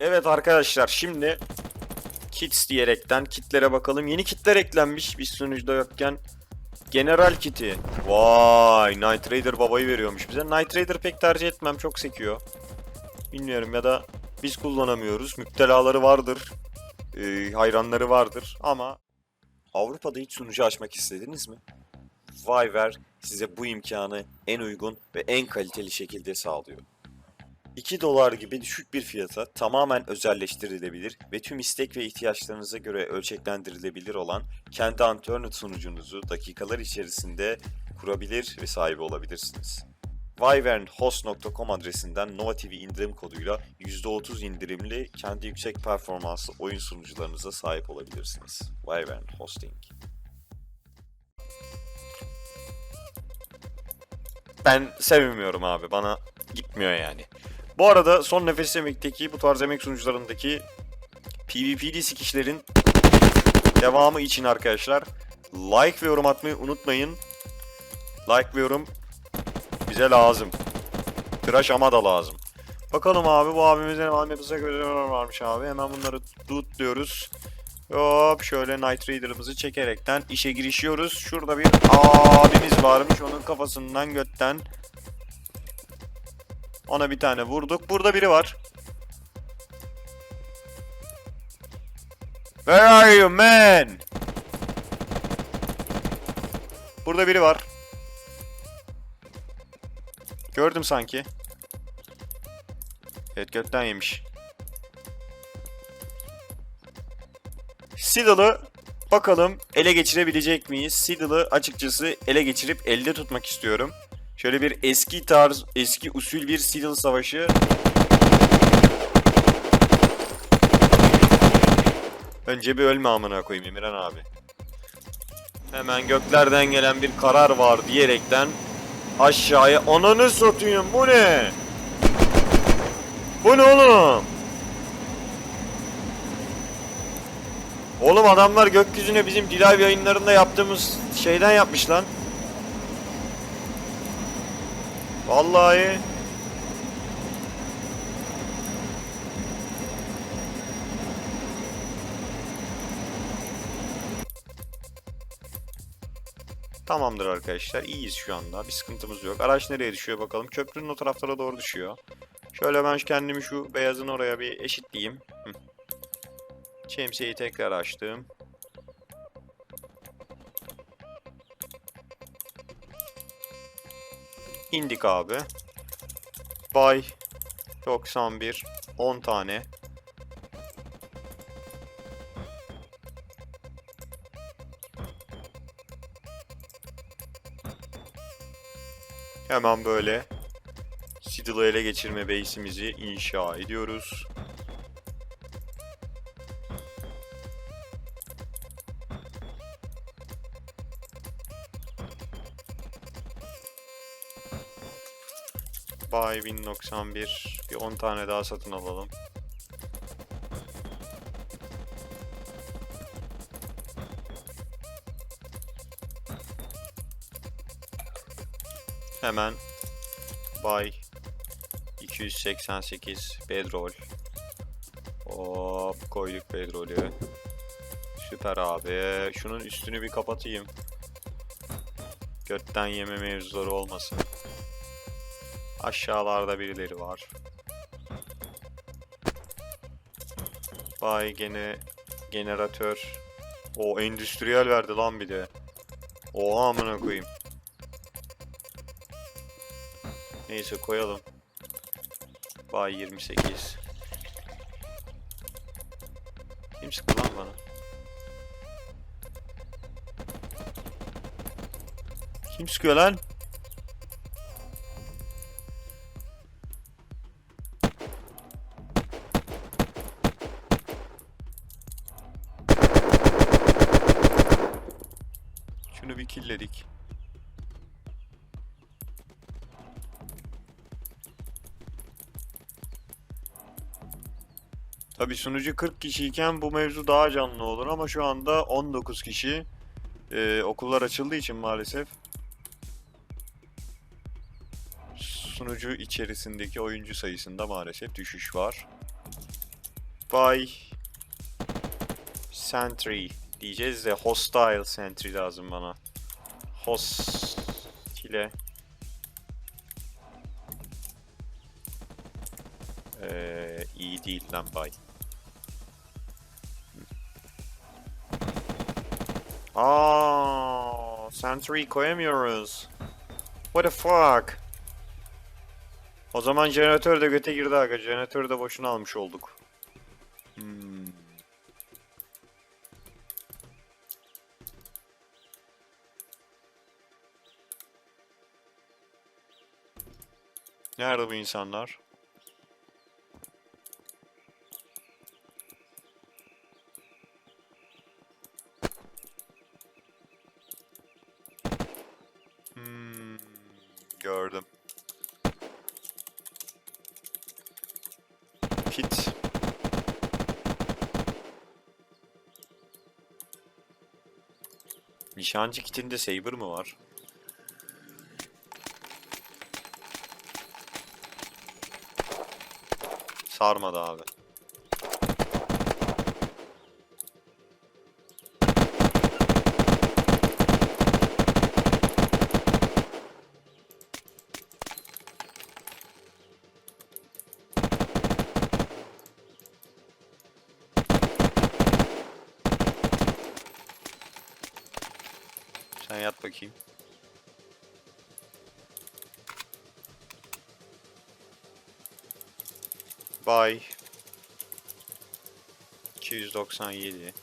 Evet arkadaşlar şimdi kits diyerekten kitlere bakalım. Yeni kitler eklenmiş biz sunucuda yokken. General kiti. Vay Night Raider babayı veriyormuş bize. Night Raider pek tercih etmem çok sekiyor. Bilmiyorum ya da biz kullanamıyoruz. Müptelaları vardır. Ee, hayranları vardır ama Avrupa'da hiç sunucu açmak istediniz mi? Vyver size bu imkanı en uygun ve en kaliteli şekilde sağlıyor. 2 dolar gibi düşük bir fiyata tamamen özelleştirilebilir ve tüm istek ve ihtiyaçlarınıza göre ölçeklendirilebilir olan kendi Anternet sunucunuzu dakikalar içerisinde kurabilir ve sahibi olabilirsiniz. Wyvernhost.com adresinden Nova TV indirim koduyla %30 indirimli kendi yüksek performanslı oyun sunucularınıza sahip olabilirsiniz. Wyvern Hosting. Ben sevmiyorum abi. Bana gitmiyor yani. Bu arada son nefes emekteki bu tarz emek sunucularındaki PvP'li sikişlerin devamı için arkadaşlar like ve yorum atmayı unutmayın. Like ve yorum bize lazım. Tıraş ama da lazım. Bakalım abi bu abimizin Ahmet'e göre varmış abi. Hemen bunları tut diyoruz. Hop şöyle Night Raider'ımızı çekerekten işe girişiyoruz. Şurada bir abimiz varmış. Onun kafasından götten ona bir tane vurduk. Burada biri var. Where are you man? Burada biri var. Gördüm sanki. Evet gökten yemiş. Seedle'ı bakalım ele geçirebilecek miyiz? Seedle'ı açıkçası ele geçirip elde tutmak istiyorum. Şöyle bir eski tarz, eski usul bir Seedle savaşı. Önce bir ölme amına koyayım Emirhan abi. Hemen göklerden gelen bir karar var diyerekten aşağıya ananı satayım bu ne? Bu ne oğlum? Oğlum adamlar gökyüzüne bizim Dilav yayınlarında yaptığımız şeyden yapmış lan. Vallahi. Tamamdır arkadaşlar. İyiyiz şu anda. Bir sıkıntımız yok. Araç nereye düşüyor bakalım. Köprünün o taraflara doğru düşüyor. Şöyle ben kendimi şu beyazın oraya bir eşitleyeyim. Hı. Şemsiyeyi tekrar açtım. İndik abi. Bay 91 10 tane. Hemen böyle Sidil'ı ele geçirme base'imizi inşa ediyoruz. Bay 1091 bir 10 tane daha satın alalım. Hemen Bay 288 bedrol. Hop koyduk bedrolü. Süper abi. Şunun üstünü bir kapatayım. Götten yeme mevzuları olmasın. Aşağılarda birileri var. Bay gene generatör. O endüstriyel verdi lan bir de. Oha amına koyayım. Neyse koyalım. Bay 28. Kim sıktı lan bana? Kim sıkıyor lan? Tabi sunucu 40 kişiyken bu mevzu daha canlı olur ama şu anda 19 kişi. Ee, okullar açıldığı için maalesef sunucu içerisindeki oyuncu sayısında maalesef düşüş var. By Sentry diyeceğiz de hostile sentry lazım bana. Hostile Ee, iyi değil lan bay. Aa, Sentry koyamıyoruz. What the fuck? O zaman jeneratör de göte girdi aga. Jeneratörü de boşuna almış olduk. Hmm. Nerede bu insanlar? Kit. Nişancı kitinde Saber mı var? Sarmadı abi. Sen yat bakayım. Bay 297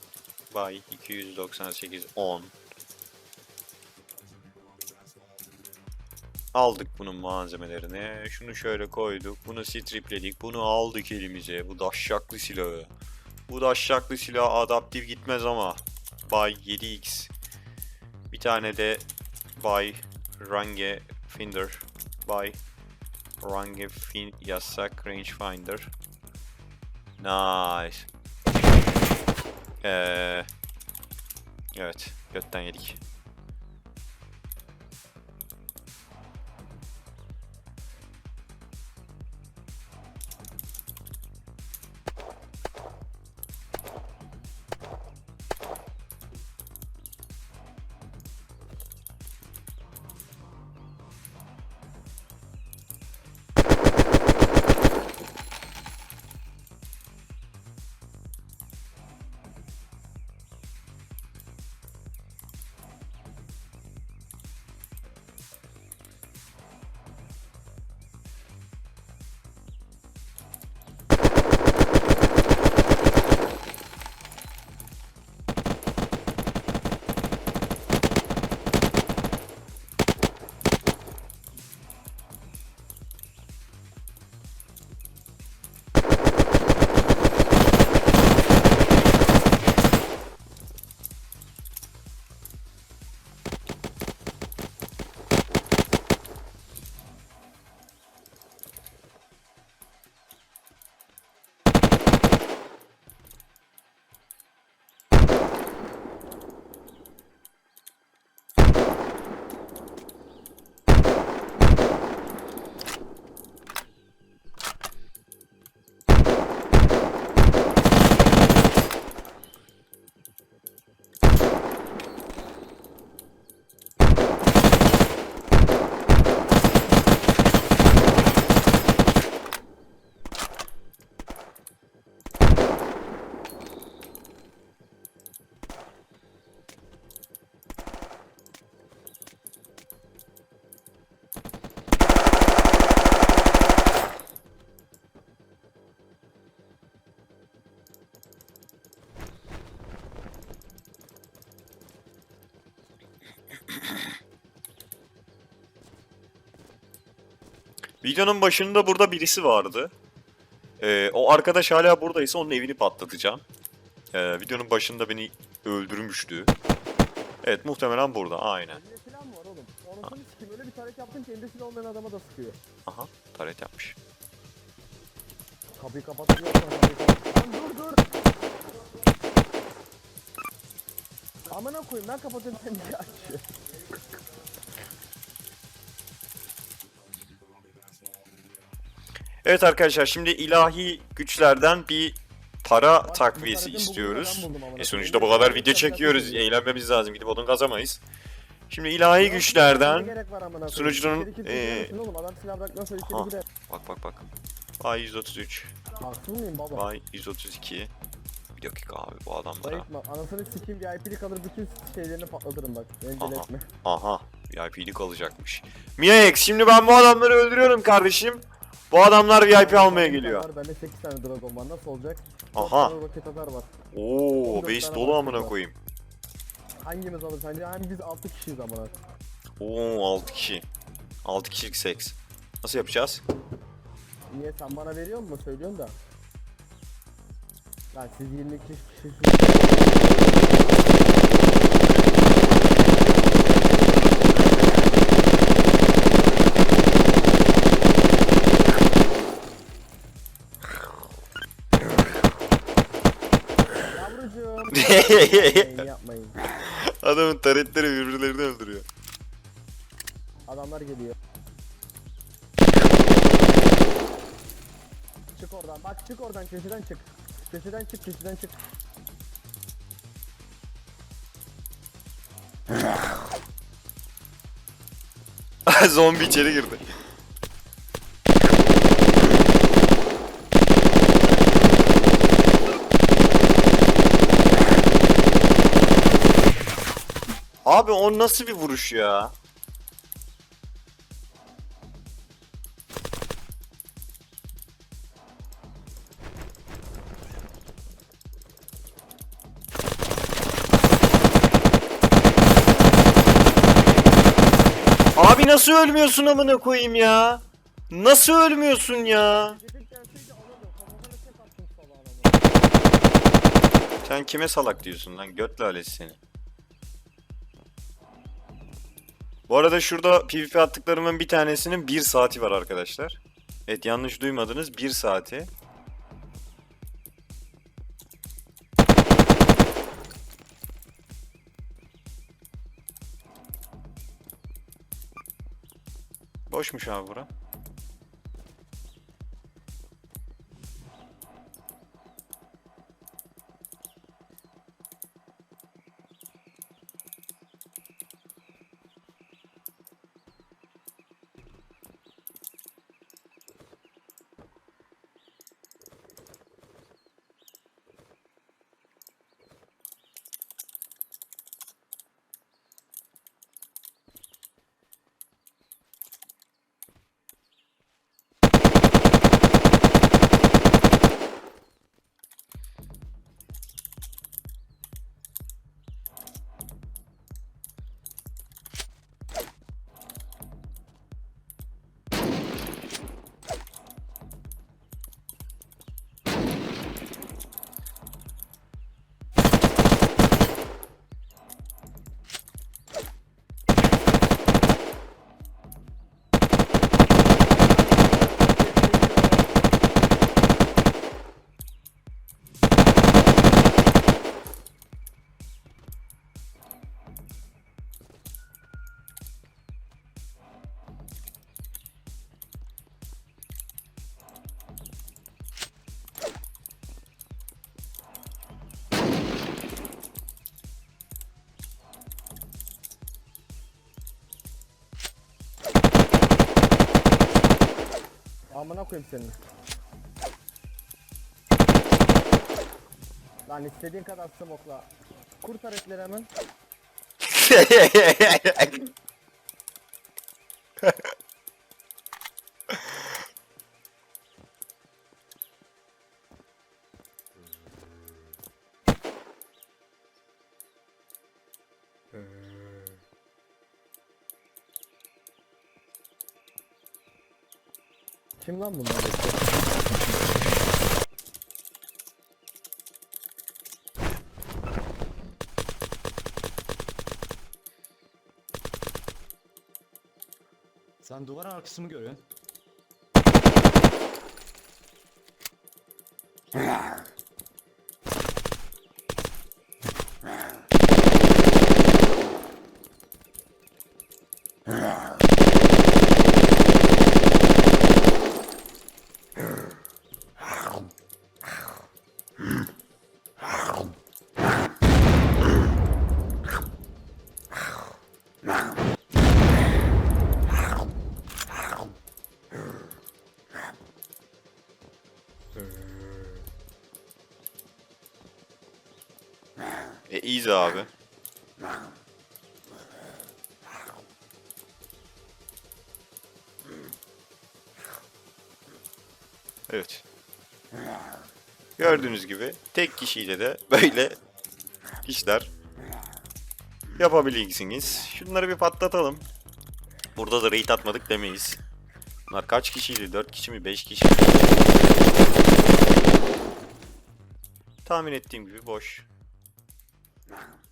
Bay 298 10 Aldık bunun malzemelerini. Şunu şöyle koyduk. Bunu stripledik. Bunu aldık elimize. Bu daşşaklı silahı. Bu daşşaklı silah adaptif gitmez ama. Bay 7x. Bir tane de Bay Range Finder. Bay Range fin yazsak Rangefinder. Nice. Ee, evet, götten yedik. Videonun başında burada birisi vardı. Ee, o arkadaş hala buradaysa onun evini patlatacağım. Ee, videonun başında beni öldürmüştü. Evet muhtemelen burada aynen. Elinde silah mı var oğlum? Anasını sikeyim öyle bir taret yaptım ki elinde silah olmayan adama da sıkıyor. Aha taret yapmış. Kapıyı kapatıyorsan kapıyı kapat. Lan dur dur. Amına koyayım ben kapatıyorum sen niye açıyorsun? Evet arkadaşlar şimdi ilahi güçlerden bir para Bak, takviyesi istiyoruz. buldum E sonuçta bu kadar video çekiyoruz. Eğlenmemiz lazım. Gidip odun kazamayız. Şimdi ilahi güçlerden sunucunun, içeri Ha. bak bak bak. Vay 133. Haksız mıyım baba? Vay 132. Bir dakika abi bu adamlara. Bayıtma. Anasını sikeyim VIP'lik alır bütün şeylerini patlatırım bak. Aha. Aha VIP'lik alacakmış. Miax şimdi ben bu adamları öldürüyorum kardeşim. Bu adamlar VIP almaya geliyor. Var, bende 8 tane dragon var. Nasıl olacak? Aha. Çok roket atar var. Oo 14 base tane dolu var amına koyayım. Hangimiz alır sence? Hem biz 6 kişiyiz amına. Oo 6 kişi. 6 kişilik seks. Nasıl yapacağız? Niye sen bana veriyor musun? Söylüyorsun da. Lan siz 22 kişisiniz. Yapmayın, yapmayın. Adamın taretleri birbirlerini öldürüyor. Adamlar geliyor. Çık oradan. Bak çık oradan köşeden çık. Köşeden çık, köşeden çık. Zombi içeri girdi. Abi o nasıl bir vuruş ya? Abi nasıl ölmüyorsun amına koyayım ya? Nasıl ölmüyorsun ya? Sen kime salak diyorsun lan? Göt lalesi seni. Bu arada şurada PvP attıklarımın bir tanesinin 1 saati var arkadaşlar. Evet yanlış duymadınız 1 saati. Boşmuş abi bura. Amına koyayım senin. Lan istediğin kadar smokla. Kurtar etleri hemen. lan bunlar? Sen duvar arkası mı görüyorsun? Easy abi. Evet. Gördüğünüz gibi tek kişiyle de böyle işler yapabilirsiniz. Şunları bir patlatalım. Burada da raid atmadık demeyiz. Bunlar kaç kişiydi? 4 kişi mi? 5 kişi mi? Tahmin ettiğim gibi boş. Nah.